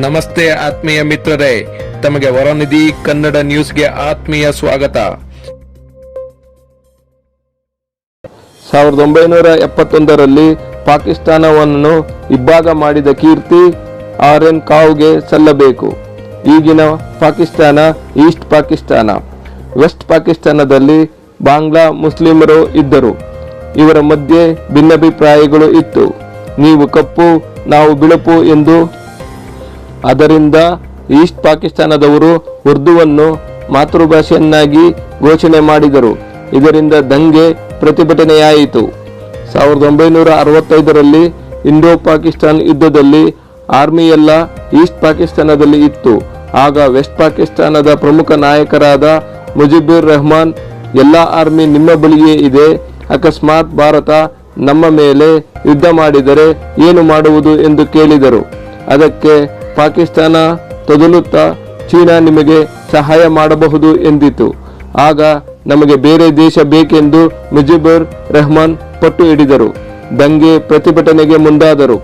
ನಮಸ್ತೆ ಆತ್ಮೀಯ ಮಿತ್ರರೇ, ತಮಗೆ ವರನಿಧಿ ಕನ್ನಡ ನ್ಯೂಸ್ಗೆ ಆತ್ಮೀಯ ಸ್ವಾಗತ. ಸಾವಿರದ ಒಂಬೈನೂರ ಎಪ್ಪತ್ತೊಂದರಲ್ಲಿ ಪಾಕಿಸ್ತಾನವನ್ನು ಇಬ್ಬಾಗ ಮಾಡಿದ ಕೀರ್ತಿ ಆರ್ ಎನ್ ಕಾವ್ಗೆ ಸಲ್ಲಬೇಕು. ಈಗಿನ ಪಾಕಿಸ್ತಾನ, ಈಸ್ಟ್ ಪಾಕಿಸ್ತಾನ. ವೆಸ್ಟ್ ಪಾಕಿಸ್ತಾನದಲ್ಲಿ ಬಾಂಗ್ಲಾ ಮುಸ್ಲಿಮರು ಇದ್ದರು. ಇವರ ಮಧ್ಯೆ ಭಿನ್ನಾಭಿಪ್ರಾಯಗಳು ಇತ್ತು. ನೀವು ಕಪ್ಪು, ನಾವು ಬಿಳುಪು ಎಂದು ಅದರಿಂದ ಈಸ್ಟ್ ಪಾಕಿಸ್ತಾನದವರು ಉರ್ದುವನ್ನು ಮಾತೃಭಾಷೆಯನ್ನಾಗಿ ಘೋಷಣೆ ಮಾಡಿದರು. ಇದರಿಂದ ದಂಗೆ ಪ್ರತಿಭಟನೆಯಾಯಿತು. ಸಾವಿರದ ಒಂಬೈನೂರ ಅರವತ್ತೈದರಲ್ಲಿ ಇಂಡೋ ಪಾಕಿಸ್ತಾನ್ ಯುದ್ಧದಲ್ಲಿ ಆರ್ಮಿ ಎಲ್ಲ ಈಸ್ಟ್ ಪಾಕಿಸ್ತಾನದಲ್ಲಿ ಇತ್ತು. ಆಗ ವೆಸ್ಟ್ ಪಾಕಿಸ್ತಾನದ ಪ್ರಮುಖ ನಾಯಕರಾದ ಮುಜಿಬುರ್ ರೆಹಮಾನ್, ಎಲ್ಲ ಆರ್ಮಿ ನಿಮ್ಮ ಬಳಿಯೇ ಇದೆ. ಅಕಸ್ಮಾತ್ ಭಾರತ ನಮ್ಮ ಮೇಲೆ ಯುದ್ಧ ಮಾಡಿದರೆ ಏನು ಮಾಡುವುದು? ಎಂದು ಕೇಳಿದರು. ಅದಕ್ಕೆ ಪಾಕಿಸ್ತಾನ ತೊದಲುತ್ತಾ ಚೀನಾ ನಿಮಗೆ ಸಹಾಯ ಮಾಡಬಹುದು ಎಂದಿತು. ಆಗ ನಮಗೆ ಬೇರೆ ದೇಶ ಬೇಕೆಂದು ಮುಜಿಬುರ್ ರೆಹಮಾನ್ ಪಟ್ಟು ಹಿಡಿದರು. ದಂಗೆ ಪ್ರತಿಭಟನೆಗೆ ಮುಂದಾದರು.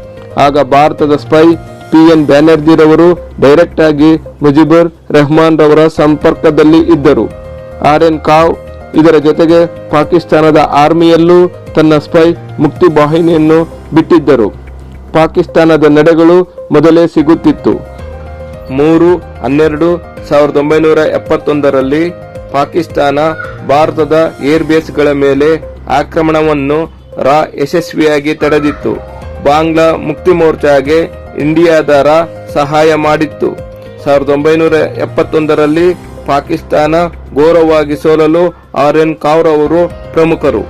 ಆಗ ಭಾರತದ ಸ್ಪೈ ಪಿ ಎನ್ ಬ್ಯಾನರ್ಜಿರವರು ಡೈರೆಕ್ಟ್ ಆಗಿ ಮುಜಿಬುರ್ ರೆಹಮಾನ್ ರವರ ಸಂಪರ್ಕದಲ್ಲಿ ಇದ್ದರು. ಆರ್ ಎನ್ ಕಾವ್ ಇದರ ಜೊತೆಗೆ ಪಾಕಿಸ್ತಾನದ ಆರ್ಮಿಯಲ್ಲೂ ತನ್ನ ಸ್ಪೈ ಮುಕ್ತಿ ವಾಹಿನಿಯನ್ನು ಬಿಟ್ಟಿದ್ದರು. ಪಾಕಿಸ್ತಾನದ ನಡೆಗಳು ಮೊದಲೇ ಸಿಗುತ್ತಿತ್ತು. ಮೂರು, ಹನ್ನೆರಡು, ಸಾವಿರದ ಒಂಬೈನೂರ ಎಪ್ಪತ್ತೊಂದರಲ್ಲಿ ಪಾಕಿಸ್ತಾನ ಭಾರತದ ಏರ್ಬೇಸ್ಗಳ ಮೇಲೆ ಆಕ್ರಮಣವನ್ನು ರಾ ಯಶಸ್ವಿಯಾಗಿ ತಡೆದಿತ್ತು. ಬಾಂಗ್ಲಾ ಮುಕ್ತಿ ಮೋರ್ಚಾಗೆ ಇಂಡಿಯಾದ ರಾ ಸಹಾಯ ಮಾಡಿತ್ತು. ಸಾವಿರದ ಒಂಬೈನೂರ ಎಪ್ಪತ್ತೊಂದರಲ್ಲಿ ಪಾಕಿಸ್ತಾನ ಘೋರವಾಗಿ ಸೋಲಲು ಆರ್ ಎನ್ ಕಾವ್ರವರು ಪ್ರಮುಖರು.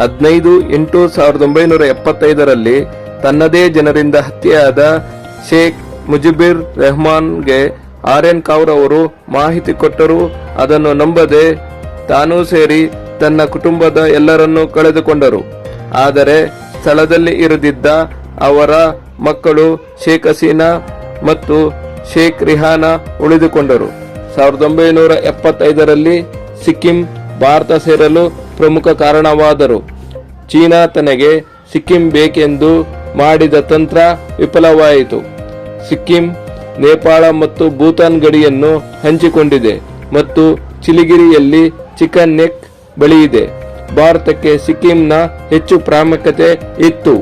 ಹದಿನೈದು ಎಂಟು ಸಾವಿರದ ಒಂಬೈನೂರ ಎಪ್ಪತ್ತೈದರಲ್ಲಿ ತನ್ನದೇ ಜನರಿಂದ ಹತ್ಯೆಯಾದ ಶೇಖ್ ಮುಜಿಬಿರ್ ರೆಹಮಾನ್ಗೆ ಆರ್ ಎನ್ ಕೌರ್ ಅವರು ಮಾಹಿತಿ ಕೊಟ್ಟರು ಅದನ್ನು ನಂಬದೆ ತಾನೂ ಸೇರಿ ತನ್ನ ಕುಟುಂಬದ ಎಲ್ಲರನ್ನೂ ಕಳೆದುಕೊಂಡರು. ಆದರೆ ಸ್ಥಳದಲ್ಲಿ ಇರದಿದ್ದ ಅವರ ಮಕ್ಕಳು ಶೇಖ್ ಹಸೀನಾ ಮತ್ತು ಶೇಖ್ ರಿಹಾನಾ ಉಳಿದುಕೊಂಡರು. ಸಾವಿರದ ಒಂಬೈನೂರ ಎಪ್ಪತ್ತೈದರಲ್ಲಿ ಸಿಕ್ಕಿಂ ಭಾರತ ಸೇರಲು ಪ್ರಮುಖ ಕಾರಣವಾದರು. ಚೀನಾ ತನಗೆ ಸಿಕ್ಕಿಂ ಬೇಕೆಂದು ಮಾಡಿದ ತಂತ್ರ ವಿಫಲವಾಯಿತು. ಸಿಕ್ಕಿಂ, ನೇಪಾಳ ಮತ್ತು ಭೂತಾನ್ ಗಡಿಯನ್ನು ಹಂಚಿಕೊಂಡಿದೆ ಮತ್ತು ಚಿಲಿಗಿರಿಯಲ್ಲಿ ಚಿಕನ್ ನೆಕ್ ಬಳಿಯಿದೆ. ಭಾರತಕ್ಕೆ ಸಿಕ್ಕಿಂನ ಹೆಚ್ಚು ಪ್ರಾಮುಖ್ಯತೆ ಇತ್ತು.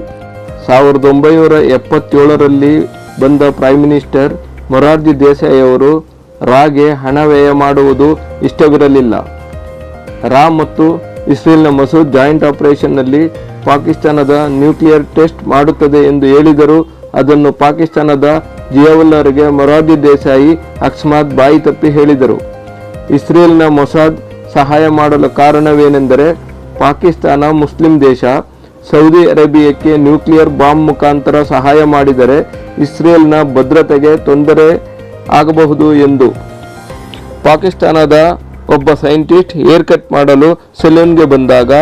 ಸಾವಿರದ ಒಂಬೈನೂರ ಎಪ್ಪತ್ತೇಳರಲ್ಲಿ ಬಂದ ಪ್ರೈಮ್ ಮಿನಿಸ್ಟರ್ ಮೊರಾರ್ಜಿ ದೇಸಾಯಿ ಅವರು ರಾಗೆ ಹಣ ವ್ಯಯ ಮಾಡುವುದು ಇಷ್ಟವಿರಲಿಲ್ಲ. ರಾ ಮತ್ತು ಇಸ್ರೇಲ್ನ ಮಸೂದ್ ಜಾಯಿಂಟ್ ಆಪರೇಷನ್ನಲ್ಲಿ ಪಾಕಿಸ್ತಾನದ ನ್ಯೂಕ್ಲಿಯರ್ ಟೆಸ್ಟ್ ಮಾಡುತ್ತದೆ ಎಂದು ಹೇಳಿದರು ಅದನ್ನು ಪಾಕಿಸ್ತಾನದ ಜಿಯಾವುಲ್ಲರಿಗೆ ಮೊರಾರ್ಜಿ ದೇಸಾಯಿ ಅಕಸ್ಮಾತ್ ಬಾಯಿ ತಪ್ಪಿ ಹೇಳಿದರು. ಇಸ್ರೇಲ್ನ ಮೊಸಾದ್ ಸಹಾಯ ಮಾಡಲು ಕಾರಣವೇನೆಂದರೆ ಪಾಕಿಸ್ತಾನ ಮುಸ್ಲಿಂ ದೇಶ ಸೌದಿ ಅರೇಬಿಯಾಕ್ಕೆ ನ್ಯೂಕ್ಲಿಯರ್ ಬಾಂಬ್ ಮುಖಾಂತರ ಸಹಾಯ ಮಾಡಿದರೆ ಇಸ್ರೇಲ್ನ ಭದ್ರತೆಗೆ ತೊಂದರೆ ಆಗಬಹುದು ಎಂದು ಪಾಕಿಸ್ತಾನದ ಒಬ್ಬ ಸೈಂಟಿಸ್ಟ್ ಹೇರ್ ಕಟ್ ಮಾಡಲು ಸೆಲೂನ್ಗೆ ಬಂದಾಗ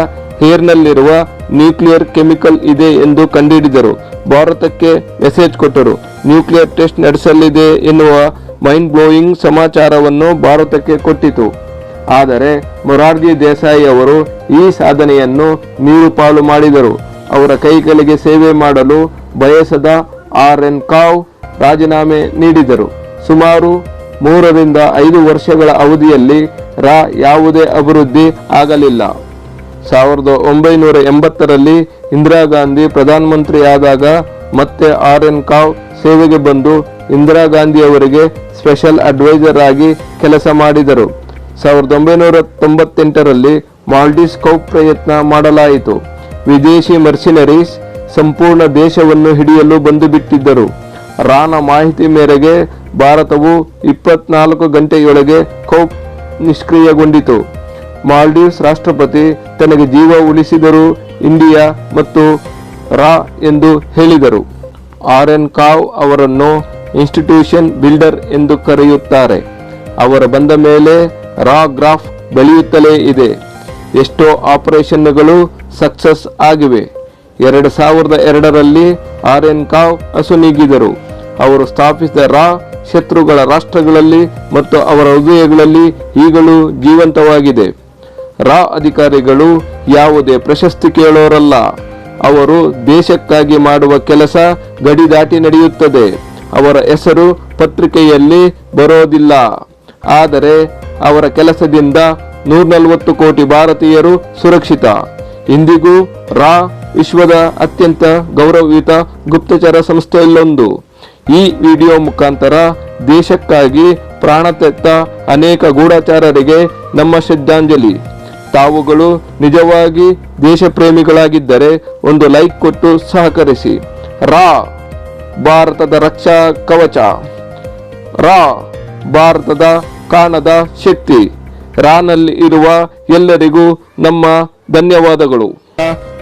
ಹೇರ್ನಲ್ಲಿರುವ ನ್ಯೂಕ್ಲಿಯರ್ ಕೆಮಿಕಲ್ ಇದೆ ಎಂದು ಕಂಡುಹಿಡಿದರು. ಭಾರತಕ್ಕೆ ಮೆಸೇಜ್ ಕೊಟ್ಟರು. ನ್ಯೂಕ್ಲಿಯರ್ ಟೆಸ್ಟ್ ನಡೆಸಲಿದೆ ಎನ್ನುವ ಮೈಂಡ್ ಬ್ಲೋಯಿಂಗ್ ಸಮಾಚಾರವನ್ನು ಭಾರತಕ್ಕೆ ಕೊಟ್ಟಿತು. ಆದರೆ ಮೊರಾರ್ಜಿ ದೇಸಾಯಿ ಅವರು ಈ ಸಾಧನೆಯನ್ನು ನೀರು ಪಾಲು ಮಾಡಿದರು. ಅವರ ಕೈಗಳಿಗೆ ಸೇವೆ ಮಾಡಲು ಬಯಸದ ಆರ್ ಎನ್ ಕಾವ್ ರಾಜೀನಾಮೆ ನೀಡಿದರು. ಸುಮಾರು ಮೂರರಿಂದ ಐದು ವರ್ಷಗಳ ಅವಧಿಯಲ್ಲಿ ರಾ ಯಾವುದೇ ಅಭಿವೃದ್ಧಿ ಆಗಲಿಲ್ಲ. ಸಾವಿರದ ಒಂಬೈನೂರ ಎಂಬತ್ತರಲ್ಲಿ ಇಂದಿರಾ ಗಾಂಧಿ ಪ್ರಧಾನಮಂತ್ರಿಯಾದಾಗ ಮತ್ತೆ ಆರ್ ಎನ್ ಕಾವ್ ಸೇವೆಗೆ ಬಂದು ಇಂದಿರಾ ಗಾಂಧಿ ಅವರಿಗೆ ಸ್ಪೆಷಲ್ ಅಡ್ವೈಸರ್ ಆಗಿ ಕೆಲಸ ಮಾಡಿದರು. ಸಾವಿರದ ಒಂಬೈನೂರ ತೊಂಬತ್ತೆಂಟರಲ್ಲಿ ಮಾಲ್ಡೀವ್ಸ್ ಕೌಪ್ ಪ್ರಯತ್ನ ಮಾಡಲಾಯಿತು. ವಿದೇಶಿ ಮರ್ಸಿನರೀಸ್ ಸಂಪೂರ್ಣ ದೇಶವನ್ನು ಹಿಡಿಯಲು ಬಂದು ಬಿಟ್ಟಿದ್ದರು ರಾನ ಮಾಹಿತಿ ಮೇರೆಗೆ ಭಾರತವು ಇಪ್ಪತ್ನಾಲ್ಕು ಗಂಟೆಯೊಳಗೆ ಕೋಪ್ ನಿಷ್ಕ್ರಿಯಗೊಂಡಿತು. ಮಾಲ್ಡೀವ್ಸ್ ರಾಷ್ಟ್ರಪತಿ ತನಗೆ ಜೀವ ಉಳಿಸಿದರು ಇಂಡಿಯಾ ಮತ್ತು ರಾ ಎಂದು ಹೇಳಿದರು. ಆರ್ ಎನ್ ಕಾವ್ ಅವರನ್ನು ಇನ್ಸ್ಟಿಟ್ಯೂಷನ್ ಬಿಲ್ಡರ್ ಎಂದು ಕರೆಯುತ್ತಾರೆ. ಅವರ ಬಂದ ಮೇಲೆ ರಾ ಗ್ರಾಫ್ ಬೆಳೆಯುತ್ತಲೇ ಇದೆ. ಎಷ್ಟೋ ಆಪರೇಷನ್ಗಳು ಸಕ್ಸಸ್ ಆಗಿವೆ. ಎರಡು ಸಾವಿರದ ಎರಡರಲ್ಲಿ ಆರ್ ಎನ್ ಕಾವ್ ಅಸುನೀಗಿದರು ಅವರು ಸ್ಥಾಪಿಸಿದ ರಾ ಶತ್ರುಗಳ ರಾಷ್ಟ್ರಗಳಲ್ಲಿ ಮತ್ತು ಅವರ ಹೃದಯಗಳಲ್ಲಿ ಈಗಲೂ ಜೀವಂತವಾಗಿದೆ. ರಾ ಅಧಿಕಾರಿಗಳು ಯಾವುದೇ ಪ್ರಶಸ್ತಿ ಕೇಳೋರಲ್ಲ. ಅವರು ದೇಶಕ್ಕಾಗಿ ಮಾಡುವ ಕೆಲಸ ಗಡಿ ದಾಟಿ ನಡೆಯುತ್ತದೆ. ಅವರ ಹೆಸರು ಪತ್ರಿಕೆಯಲ್ಲಿ ಬರೋದಿಲ್ಲ. ಆದರೆ ಅವರ ಕೆಲಸದಿಂದ ನೂರ ನಲವತ್ತು ಕೋಟಿ ಭಾರತೀಯರು ಸುರಕ್ಷಿತ. ಇಂದಿಗೂ ರಾ ವಿಶ್ವದ ಅತ್ಯಂತ ಗೌರವಯುತ ಗುಪ್ತಚರ ಸಂಸ್ಥೆಯಲ್ಲೊಂದು. ಈ ವಿಡಿಯೋ ಮುಖಾಂತರ ದೇಶಕ್ಕಾಗಿ ಪ್ರಾಣ ತೆತ್ತ ಅನೇಕ ಗೂಢಚಾರರಿಗೆ ನಮ್ಮ ಶ್ರದ್ಧಾಂಜಲಿ. ತಾವುಗಳು ನಿಜವಾಗಿ ದೇಶ ಪ್ರೇಮಿಗಳಾಗಿದ್ದರೆ ಒಂದು ಲೈಕ್ ಕೊಟ್ಟು ಸಹಕರಿಸಿ. ರಾ, ಭಾರತದ ರಕ್ಷಾ ಕವಚ. ರಾ, ಭಾರತದ ಕಾಣದ ಶಕ್ತಿ. ರಾನಲ್ಲಿ ಇರುವ ಎಲ್ಲರಿಗೂ ನಮ್ಮ ಧನ್ಯವಾದಗಳು.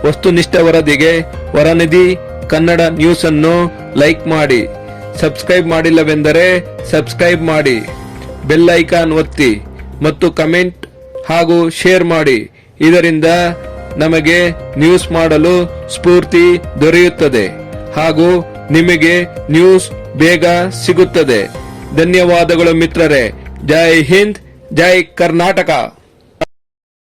ವಸ್ತುನಿಷ್ಠ ವರದಿಗೆ ವರನಿಧಿ ಕನ್ನಡ ನ್ಯೂಸ್ ಅನ್ನು ಲೈಕ್ ಮಾಡಿ. ಸಬ್ಸ್ಕ್ರೈಬ್ ಮಾಡಿಲ್ಲವೆಂದರೆ ಸಬ್ಸ್ಕ್ರೈಬ್ ಮಾಡಿ, ಬೆಲ್ ಐಕಾನ್ ಒತ್ತಿ ಮತ್ತು ಕಮೆಂಟ್ ಹಾಗೂ ಶೇರ್ ಮಾಡಿ. ಇದರಿಂದ ನಮಗೆ ನ್ಯೂಸ್ ಮಾಡಲು ಸ್ಫೂರ್ತಿ ದೊರೆಯುತ್ತದೆ ಹಾಗೂ ನಿಮಗೆ ನ್ಯೂಸ್ ಬೇಗ ಸಿಗುತ್ತದೆ. ಧನ್ಯವಾದಗಳು ಮಿತ್ರರೇ. ಜೈ ಹಿಂದ್, ಜೈ ಕರ್ನಾಟಕ.